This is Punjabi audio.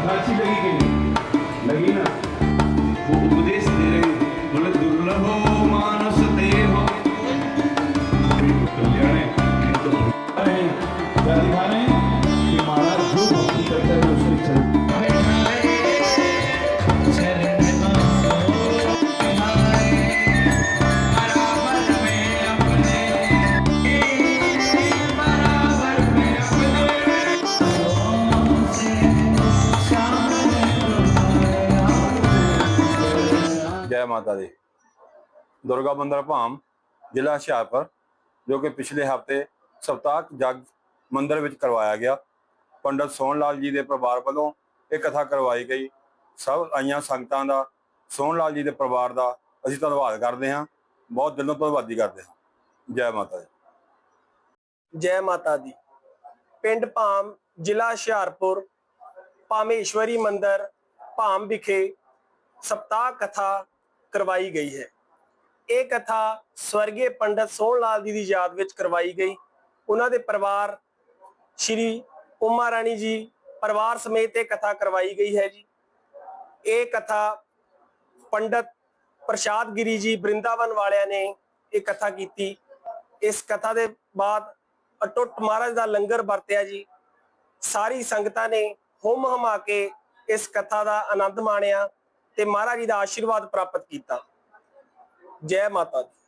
कथा अच्छी लगी कि नहीं लगी ना वो उपदेश दे रहे बोले दुर्लभ हो मानस देह हो कल्याण है क्या दिखा रहे हैं ਮਾਤਾ ਦੀ। ਦੁਰਗਾ ਮੰਦਿਰ ਭਾਮ, ਜ਼ਿਲ੍ਹਾ ਹੁਸ਼ਿਆਰਪੁਰ, ਜੋ ਕਿ ਪਿਛਲੇ ਹਫ਼ਤੇ ਸਪਤਾਹ ਜਗ ਮੰਦਿਰ ਵਿੱਚ ਕਰਵਾਇਆ ਗਿਆ। ਪੰਡਤ ਸੋਹਣ ਲਾਲ ਜੀ ਦੇ ਪਰਿਵਾਰ ਵੱਲੋਂ ਇਹ ਕਥਾ ਕਰਵਾਈ ਗਈ। ਸਭ ਆਈਆਂ ਸੰਗਤਾਂ ਦਾ ਸੋਹਣ ਲਾਲ ਜੀ ਦੇ ਪਰਿਵਾਰ ਦਾ ਅਸੀਂ ਧੰਨਵਾਦ ਕਰਦੇ ਹਾਂ। ਬਹੁਤ ਦਿਲੋਂ ਧੰਨਵਾਦੀ ਕਰਦੇ ਹਾਂ। ਜੈ ਮਾਤਾ ਦੀ। ਜੈ ਮਾਤਾ ਦੀ। ਪਿੰਡ ਭਾਮ, ਜ਼ਿਲ੍ਹਾ ਹੁਸ਼ਿਆਰਪੁਰ, ਭਾਮੇਸ਼ਵਰੀ ਮੰਦਿਰ, ਭਾਮ ਵਿਖੇ ਸਪਤਾਹ ਕਥਾ ਕਰਵਾਈ ਗਈ ਹੈ। ਇਹ ਕਥਾ ਸਵਰਗੀ ਪੰਡਤ ਸੋਹਣ ਲਾਲ ਜੀ ਦੀ ਯਾਦ ਵਿੱਚ ਕਰਵਾਈ ਗਈ। ਉਹਨਾਂ ਦੇ ਪਰਿਵਾਰ ਸ਼੍ਰੀ ਉਮਾ ਰਾਣੀ ਜੀ ਪਰਿਵਾਰ ਸਮੇਤ ਇਹ ਕਥਾ ਕਰਵਾਈ ਗਈ ਹੈ ਜੀ। ਇਹ ਕਥਾ ਪੰਡਤ ਪ੍ਰਸ਼ਾਦ ਗਿਰੀ ਜੀ ਬ੍ਰਿੰਦਾਵਨ ਵਾਲਿਆਂ ਨੇ ਇਹ ਕਥਾ ਕੀਤੀ। ਇਸ ਕਥਾ ਦੇ ਬਾਅਦ ਅਟੁੱਟ ਮਹਾਰਾਜ ਦਾ ਲੰਗਰ ਵਰਤਿਆ ਜੀ। ਸਾਰੀ ਸੰਗਤਾਂ ਨੇ ਹੁਮ ਹਮਾ ਕੇ ਇਸ ਕਥਾ ਦਾ ਆਨੰਦ ਮਾਣਿਆ। ਤੇ ਮਹਾਰਾਜ ਜੀ ਦਾ ਆਸ਼ੀਰਵਾਦ ਪ੍ਰਾਪਤ ਕੀਤਾ। ਜੈ ਮਾਤਾ ਦੀ।